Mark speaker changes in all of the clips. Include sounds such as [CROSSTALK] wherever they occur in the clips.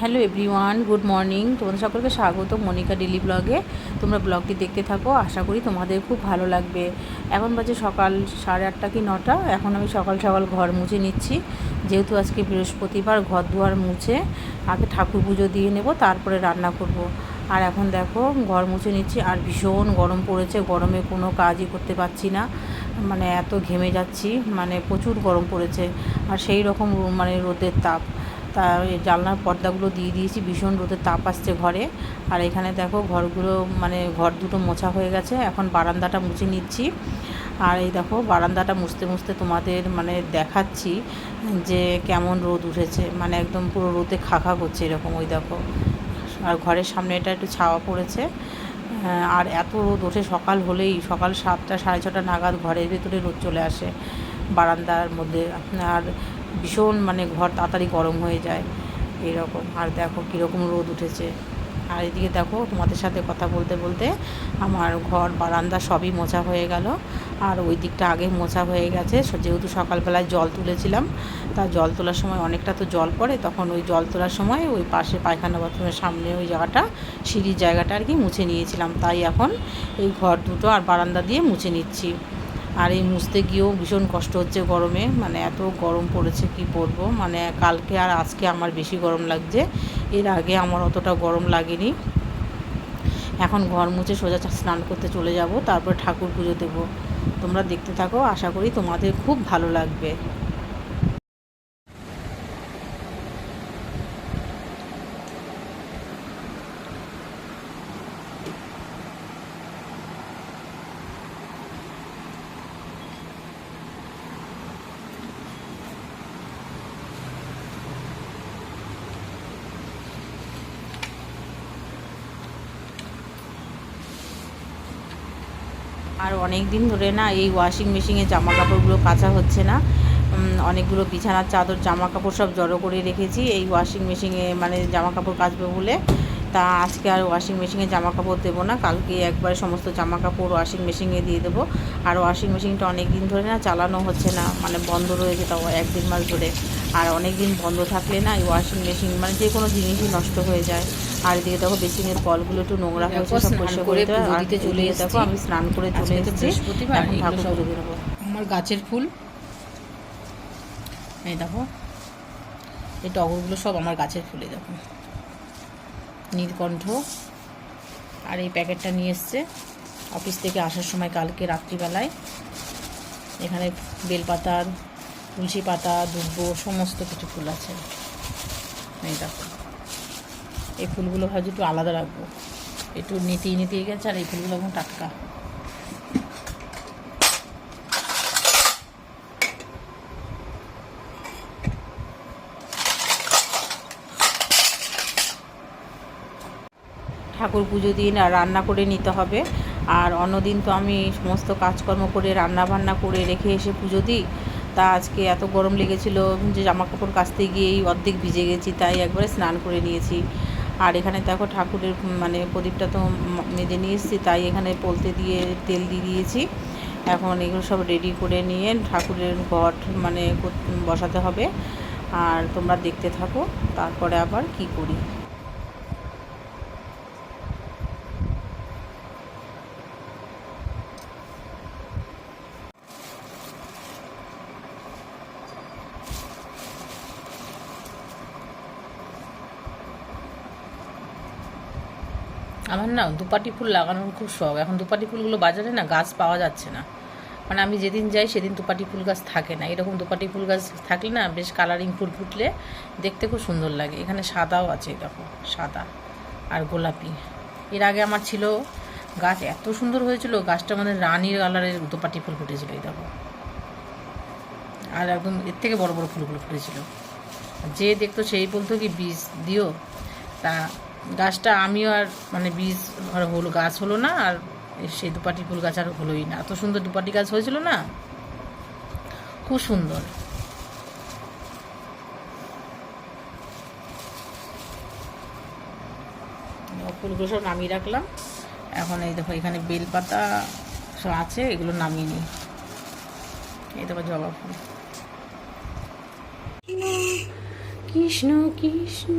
Speaker 1: Hello everyone, good morning. তোমাদের সকলকে স্বাগত মনিকা ডেলি ব্লগে। তোমরা ব্লগটি দেখতে থাকো, আশা করি তোমাদের খুব ভালো লাগবে। এখন বাজে সকাল সাড়ে আটটা কি নটা? এখন আমি সকাল সকাল ঘর মুছে নিচ্ছি। যেহেতু আজকে বৃহস্পতিবার, ঘর দুয়ার মুছে, আগে ঠাকুর পুজো দিয়ে নেব, তারপরে রান্না করব। আর এখন দেখো, ঘর মুছে নিচ্ছি, আর ভীষণ গরম পড়েছে, গরমে কোনো কাজই করতে পারছি না। মানে এত ঘেমে যাচ্ছি মানে প্রচুর গরম পড়েছে। আর সেই রকম মানে রোদের তাপ। তা জানলার পর্দাগুলো দিয়ে দিয়েছি, ভীষণ রোদের তাপ আসছে ঘরে। আর এখানে দেখো ঘরগুলো মানে ঘর দুটো মোছা হয়ে গেছে, এখন বারান্দাটা মুছে নিচ্ছি। আর এই দেখো বারান্দাটা মুছতে মুছতে তোমাদের মানে দেখাচ্ছি যে কেমন রোদ উঠেছে মানে একদম পুরো রোদে খাখা করছে এরকম, ওই দেখো। আর ঘরের সামনে এটা একটু ছাওয়া পড়েছে। আর এত রোদ ওঠে সকাল হলেই, সকাল সাতটা, সাড়ে ছটা নাগাদ ঘরের ভেতরে রোদ চলে আসে বারান্দার মধ্যে। আর ভীষণ মানে ঘর তাড়াতাড়ি গরম হয়ে যায়, এরকম। আর দেখো কীরকম রোদ উঠেছে। আর এদিকে দেখো তোমাদের সাথে কথা বলতে বলতে আমার ঘর, বারান্দা সবই মোছা হয়ে গেল। আর ওই দিকটা আগে মোছা হয়ে গেছে যেহেতু সকালবেলায় জল তুলেছিলাম, তা জল তোলার সময় অনেকটা তো জল পড়ে, তখন ওই জল তোলার সময় ওই পাশে পায়খানা বাথরুমের সামনে ওই জায়গাটা, সিঁড়ির জায়গাটা আর কি মুছে নিয়েছিলাম। তাই এখন এই ঘর দুটো আর বারান্দা দিয়ে মুছে নিচ্ছি। আর এই মুছতে গিয়েও ভীষণ কষ্ট হচ্ছে গরমে। মানে এত গরম পড়েছে, কি পরবো মানে কালকে আর আজকে আমার বেশি গরম লাগছে। এর আগে আমার অতটা গরম লাগেনি। এখন ঘর মুছে সোজা স্নান করতে চলে যাব, তারপর ঠাকুর পুজো দেবো। তোমরা দেখতে থাকো, আশা করি তোমাদের খুব ভালো লাগবে। আর অনেক দিন ধরে না এই ওয়াশিং মেশিনে জামা কাপড়গুলো কাঁচা হচ্ছে না। অনেকগুলো বিছানার চাদর জামা কাপড় সব জড়ো করে রেখেছি। এই ওয়াশিং মেশিনে মানে জামা কাপড় কাচবে বলে তা আজকে আর ওয়াশিং মেশিনে জামা কাপড় দেবো না। কালকে একবারে সমস্ত জামা কাপড় ওয়াশিং মেশিনে দিয়ে দেবো। আর ওয়াশিং মেশিনটা অনেক দিন ধরে না চালানো হচ্ছে না মানে বন্ধ রয়েছে তাও এক দেড় মাস ধরে। আর অনেক দিন বন্ধ থাকলে না এই ওয়াশিং মেশিন মানে যে কোনো জিনিসই নষ্ট হয়ে যায়। আর এদিকে দেখো বেসিনের কলগুলো একটু নোংরা হয়েছে সব পরিষ্কার
Speaker 2: করে
Speaker 1: আর
Speaker 2: চলে
Speaker 1: দেখো আমি স্নান করে চলে এসেছি। এখন ঠাকুর পুজো
Speaker 2: আমার গাছের ফুল। এই দেখো এই টগরগুলো সব আমার গাছের ফুলে দেখো। নীলকণ্ঠ আর এই প্যাকেটটা নিয়ে এসছে অফিস থেকে আসার সময় কালকে রাত্রিবেলায়। এখানে বেলপাতার, তুলসী পাতা দুব্ব সমস্ত কিছু ফুল আছে। এই ফুলগুলো ভাবছি একটু আলাদা রাখব। একটু নিতেই নিতেই গেছে আর এই ফুলগুলো এখন টাটকা।
Speaker 1: ঠাকুর পুজো দিন আর রান্না করে নিতে হবে। আর অন্যদিন তো আমি সমস্ত কাজকর্ম করে রান্না বান্না করে রেখে এসে পুজো দিই। তা আজকে এত গরম লেগেছিল যে জামা কাপড় কাচতে গিয়েই অর্ধেক ভিজে গেছি, তাই একবারে স্নান করে নিয়েছি। আর এখানে দেখো ঠাকুরের মানে প্রদীপটা তো মেজে নিয়ে এসেছি, তাই এখানে পলতে দিয়ে তেল দিয়ে দিয়েছি। এখন এগুলো সব রেডি করে নিয়ে ঠাকুরের ঘট মানে বসাতে হবে। আর তোমরা দেখতে থাকো, তারপরে আবার কি করি।
Speaker 2: আমার না দুপাটি ফুল লাগানোর খুব শখ। এখন দুপাটি ফুলগুলো বাজারে না গাছ পাওয়া যাচ্ছে না। মানে আমি যেদিন যাই সেদিন দুপাটি ফুল গাছ থাকে না। এরকম দুপাটি ফুল গাছ থাকলে না বেশ কালারিং ফুল ফুটলে দেখতে খুব সুন্দর লাগে। এখানে সাদাও আছে দেখো, সাদা আর গোলাপি। এর আগে আমার ছিল গাছ এত সুন্দর হয়েছিল, গাছটা মানে রানীর কালারের দুপাটি ফুল ফুটেছিল, এই দেখো। আর একদম এর থেকে বড় বড় ফুলগুলো ফুটেছিল। যে দেখতো সেই বলতো কি, বীজ দিও, তা গাছটা আমিও আর মানে বীজ হলো, গাছ হলো না, আর সেই দুপাটি ফুল গাছ আর হলোই না। এত সুন্দর দুপাটি গাছ হয়েছিল না? খুব সুন্দর। ফুলগুলো সব নামিয়ে রাখলাম। এখন এই দেখো, এখানে বেলপাতা সব আছে, এগুলো নামিয়ে নিই। এই দেখো, জবা ফুল।
Speaker 1: কৃষ্ণ কৃষ্ণ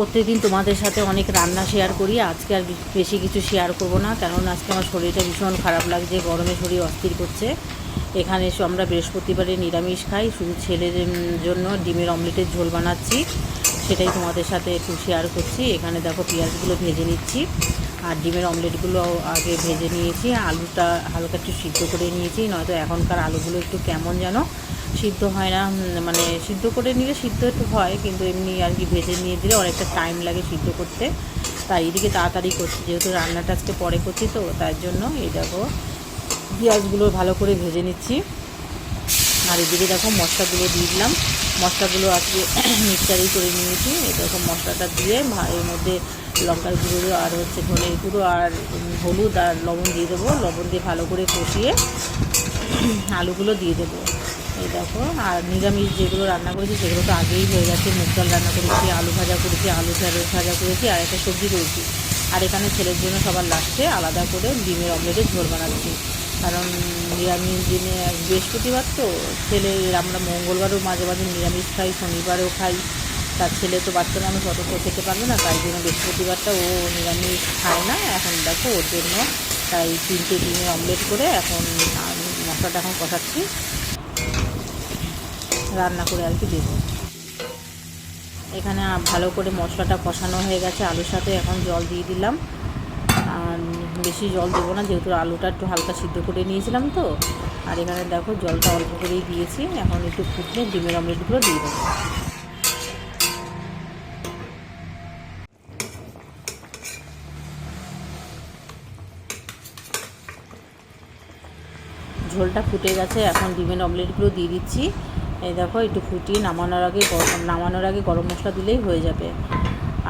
Speaker 1: প্রত্যেকদিন তোমাদের সাথে অনেক রান্না শেয়ার করি। আজকে আর বেশি কিছু শেয়ার করব না, কারণ আজকে আমার শরীরটা ভীষণ খারাপ লাগছে, গরমে শরীর অস্থির করছে। এখানে এসে আমরা বৃহস্পতিবারে নিরামিষ খাই, শুধু ছেলের জন্য ডিমের অমলেটের ঝোল বানাচ্ছি। সেটাই তোমাদের সাথে একটু শেয়ার করছি। এখানে দেখো পেঁয়াজগুলো ভেজে নিচ্ছি, আর ডিমের অমলেটগুলো আগে ভেজে নিয়েছি। আলুটা হালকা একটু সিদ্ধ করে নিয়েছি, নয়তো এখনকার আলুগুলো একটু কেমন যেন সিদ্ধ হয় না মানে সিদ্ধ করে নিলে সিদ্ধ একটু হয়, কিন্তু এমনি আর কি ভেজে নিয়ে দিলে অনেকটা টাইম লাগে সিদ্ধ করতে। তাই এদিকে তাড়াতাড়ি করছি, যেহেতু রান্নাটা আজকে পরে করছি তো তার জন্য এই দেখো পেঁয়াজগুলো ভালো করে ভেজে নিচ্ছি। আর এদিকে দেখো মশলাগুলো দিয়ে দিলাম। মশলাগুলো আজকে [CLEARS THROAT] মিক্সারেই করে নিয়েছি। দেখো মশলাটা দিয়ে এর মধ্যে লঙ্কার গুঁড়ো আর হচ্ছে ধনের গুঁড়ো আর হলুদ আর লবণ দিয়ে দেবো। লবণ দিয়ে ভালো করে কষিয়ে [CLEARS THROAT] আলুগুলো দিয়ে দেবো। এই দেখো, আর নিরামিষ যেগুলো রান্না করেছি সেগুলো তো আগেই হয়ে গেছে। মুগ ডাল রান্না করেছি, আলু ভাজা করেছি, আলু ঢেঁড়স ভাজা করেছি, আর একটা সবজি করেছি। আর এখানে ছেলের জন্য সবার লাস্টে আলাদা করে ডিমের অমলেটের ঝোল বানাচ্ছি। কারণ নিরামিষ দিনে বৃহস্পতিবার তো, ছেলে আমরা মঙ্গলবারও মাঝে মাঝে নিরামিষ খাই, শনিবারও খাই। তার ছেলে তো বাচ্চা মানুষ, অত খেতে পারবে না, তাই জন্য বৃহস্পতিবারটা ও নিরামিষ খায় না। এখন দেখো ওর জন্য তাই তিনটে ডিমের অমলেট করে এখন মশলাটা এখন কষাচ্ছি। রান্না করে আর কি দেবো। এখানে ভালো করে মশলাটা কষানো হয়ে গেছে, আলুর সাথে এখন জল দিয়ে দিলাম। আর বেশি জল দেবো না, যেহেতু আলুটা একটু হালকা সিদ্ধ করে নিয়েছিলাম তো। আর এখানে দেখো জলটা অল্প করেই দিয়েছি, এখন একটু ফুটলে ডিমের অমলেটগুলো দিয়ে দেবো। ঝোলটা ফুটে গেছে, এখন ডিমের অমলেটগুলো দিয়ে দিচ্ছি। এই দেখো, একটু ফুটিয়ে নামানোর আগে গরম নামানোর আগে গরম মশলা দিলেই হয়ে যাবে।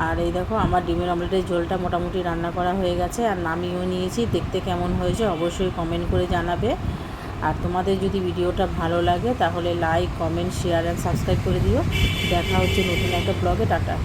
Speaker 1: আর এই দেখো, আমার ডিমের অমলেটের ঝোলটা মোটামুটি রান্না করা হয়ে গেছে, আর নামিয়েও নিয়েছি। দেখতে কেমন হয়েছে অবশ্যই কমেন্ট করে জানাবে। আর তোমাদের যদি ভিডিওটা ভালো লাগে, তাহলে like comment share and subscribe করে দিও। দেখা হচ্ছে নতুন একটা ব্লগে টাটা।